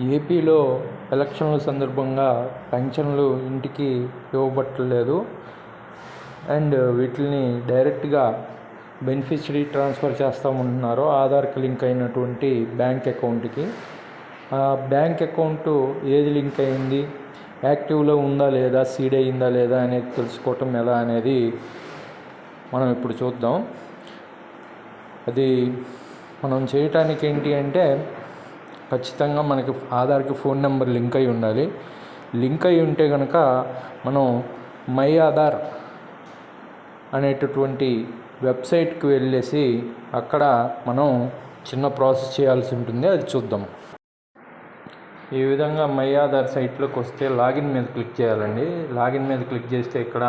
ఏపీలో ఎలక్షన్ల సందర్భంగా పెన్షన్లు ఇంటికి ఇవ్వబట్టలేదు. అండ్ వీటిని డైరెక్ట్గా బెనిఫిషరీ ట్రాన్స్ఫర్ చేస్తామంటున్నారు ఆధార్కి లింక్ అయినటువంటి బ్యాంక్ అకౌంట్కి. ఆ బ్యాంక్ అకౌంటు ఏది లింక్ అయింది? యాక్టివ్లో ఉందా లేదా? సీడ్ అయిందా లేదా అనేది తెలుసుకోవటం ఎలా అనేది మనం ఇప్పుడు చూద్దాం. అది మనం చేయటానికి ఏంటి అంటే ఖచ్చితంగా మనకి ఆధార్కి ఫోన్ నెంబర్ లింక్ అయి ఉండాలి. లింక్ అయి ఉంటే కనుక మనం మై ఆధార్ అనేటటువంటి వెబ్సైట్కి వెళ్ళేసి అక్కడ మనం చిన్న ప్రాసెస్ చేయాల్సి ఉంటుంది. అది చూద్దాం. ఈ విధంగా మై ఆధార్ సైట్లోకి వస్తే లాగిన్ మీద క్లిక్ చేయాలండి. లాగిన్ మీద క్లిక్ చేస్తే ఇక్కడ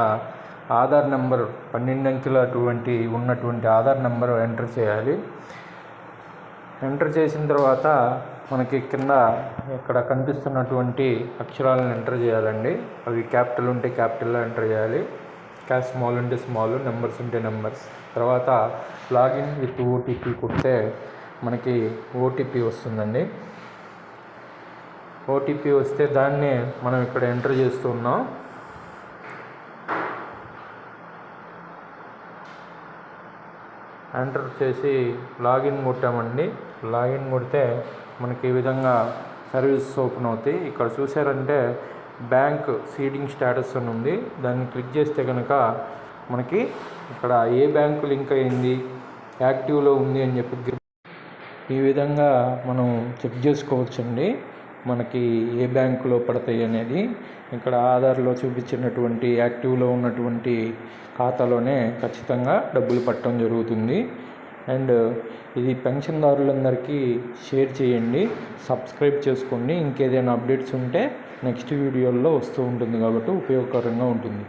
ఆధార్ నెంబర్ పన్నెండు అంకెలటువంటి ఉన్నటువంటి ఆధార్ నెంబర్ ఎంటర్ చేయాలి. ఎంటర్ చేసిన తర్వాత మనకి కింద ఇక్కడ కనిపిస్తున్నటువంటి అక్షరాలను ఎంటర్ చేయాలండి. అవి క్యాపిటల్ ఉంటే క్యాపిటల్లో ఎంటర్ చేయాలి. క్యాష్ స్మాల్ ఉంటే స్మాల్ నెంబర్స్ ఉంటే నెంబర్స్. తర్వాత లాగిన్ విత్ ఓటీపీ కొడితే మనకి ఓటీపీ వస్తుందండి. ఓటీపీ వస్తే దాన్నే మనం ఇక్కడ ఎంటర్ చేస్తున్నాం ఎంటర్ చేసి లాగిన్ కొట్టామండి. లాగిన్ కొడితే మనకి ఈ విధంగా సర్వీస్ ఓపెన్ అవుతాయి. ఇక్కడ చూసారంటే బ్యాంక్ సీడింగ్ స్టేటస్ అని ఉంది. దాన్ని క్లిక్ చేస్తే కనుక మనకి ఇక్కడ ఏ బ్యాంకు లింక్ అయింది యాక్టివ్లో ఉంది అని చెప్పి ఈ విధంగా మనం చెక్ చేసుకోవచ్చండి. మనకి ఏ బ్యాంకులో పడతాయి అనేది ఇక్కడ ఆధార్లో చూపించినటువంటి యాక్టివ్లో ఉన్నటువంటి ఖాతాలోనే ఖచ్చితంగా డబ్బులు పట్టడం జరుగుతుంది. అండ్ ఇది పెన్షన్దారులందరికీ షేర్ చేయండి సబ్స్క్రైబ్ చేసుకోండి. ఇంకేదైనా అప్డేట్స్ ఉంటే నెక్స్ట్ వీడియోల్లో వస్తూ ఉంటుంది కాబట్టి ఉపయోగకరంగా ఉంటుంది.